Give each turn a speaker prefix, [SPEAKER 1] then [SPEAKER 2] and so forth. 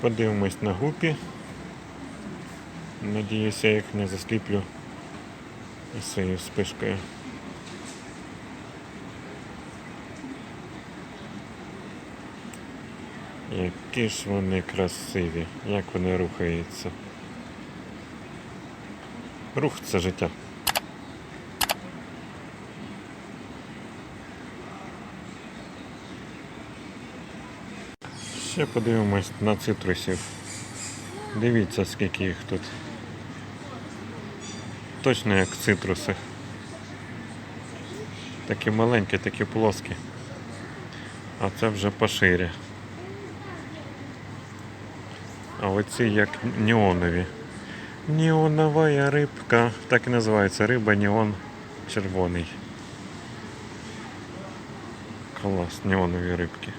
[SPEAKER 1] Подивимось на гупі. Надіюся, я їх не засліплю цією спишкою. Які ж вони красиві, як вони рухаються. Рух це життя. Ще подивимось на цитрусів. Дивіться, скільки їх тут. Точно як цитруси. Такі маленькі, такі плоскі. А це вже пошире. А оці як неонові. Неонова рибка. Так і називається риба неон червоний. Клас, неонові рибки.